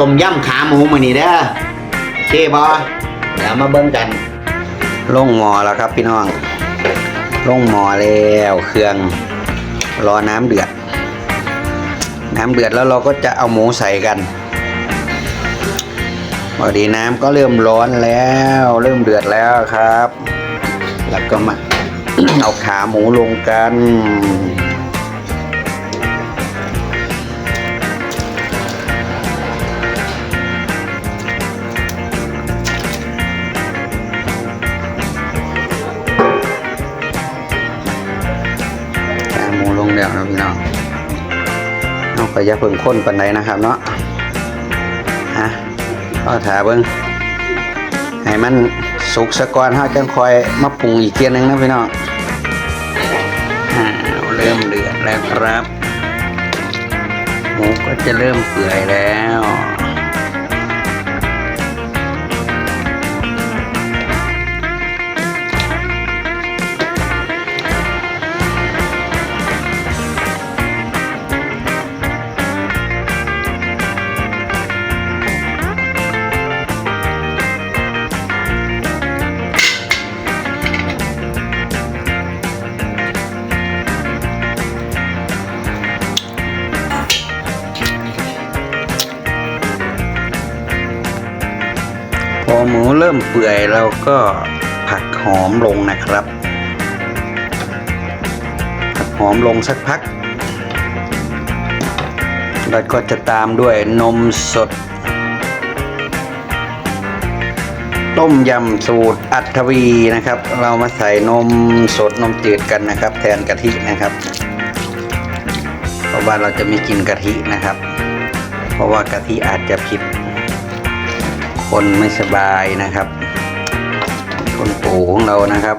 ต้มยำขาหมูมือนี้เด้อเคบ่เดี๋ยวมาเบิ่งกัน ลงหม้อแล้วครับพี่น้อง ลงหม้อแล้วเครื่องรอน้ำเดือด น้ำเดือดแล้วเราก็จะเอาหมูใส่กันพอดีน้ำก็เริ่มร้อนแล้ว เริ่มเดือดแล้วครับ แล้วก็มาเอาขาหมูลงกัน ก็อย่าเพิ่งข้นปันใดนะครับเนาะฮะก็ถาเบิ้งให้มันสุกสะก่อนเฮาจังคอยมาปรุงอีกเกียหนึงนะพี่น้องเริ่มเดือดแล้วครับหมูก็จะเริ่มเปื่อยแล้ว อหมูเริ่มเปื่อยเราก็ผักหอมลงนะครับ ผักหอมลงสักพัก แล้วก็จะตามด้วยนมสด ต้มยำสูตรอัศวีนะครับ เรามาใส่นมสดนมจืดกันนะครับ แทนกะทินะครับเพราะว่าเราจะไม่กินกะทินะครับ เพราะว่ากะทิอาจจะผิด คนไม่สบายนะครับ คนปู่ของเรานะครับ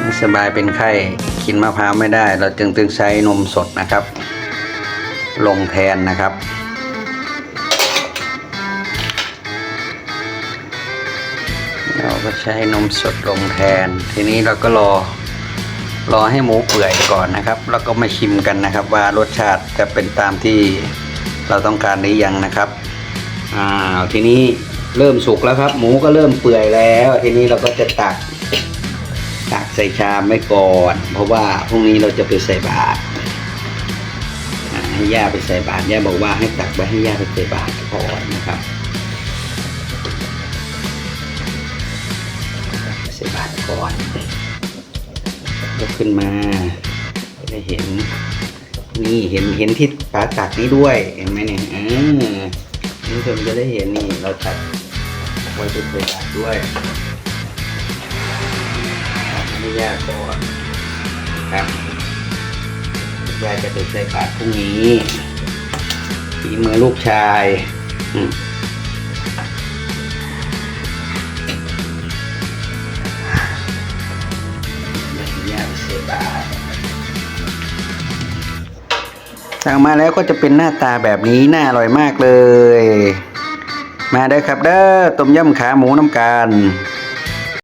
ไม่สบายเป็นไข้กินมะพร้าวไม่ได้ เราจึงต้องใช้นมสดนะครับ ลงแทนนะครับเราก็ใช้นมสดลงแทน ทีนี้เราก็รอรอให้หมูเปื่อยก่อนนะครับ แล้วก็มาชิมกันนะครับว่ารสชาติจะเป็นตามที่เราต้องการหรือยังนะครับ อ้าวทีนี้เริ่มสุกแล้วครับ หมูก็เริ่มเปื่อยแล้ว ทีนี้เราก็จะตัก ตักใส่ชามไว้ก่อน เพราะว่าพรุ่งนี้เราจะไปใส่บาตรให้ย่าไปใส่บาตรย่าบอกว่าให้ตักไว้ให้ย่าไปใส่บาตรก่อนนะครับใส่บาตรก่อนยกขึ้นมาจะได้เห็น นี่เห็นเห็นที่ฝาตักนี้ด้วยเห็นไหมเนี่ยอ่า ผู้ชมจะได้เห็นนี่เราตัดไว้เป็นใส่าตรด้วยไม่ยากก่อนครับยายจะไปใส่บาตรพรุ่งนี้ฝีมือลูกชายอืมยวยายไปใส่บาตร สั่งมาแล้วก็จะเป็นหน้าตาแบบนี้น่าอร่อยมากเลย มาได้ครับเด้อต้มยำขาหมูน้ำกัน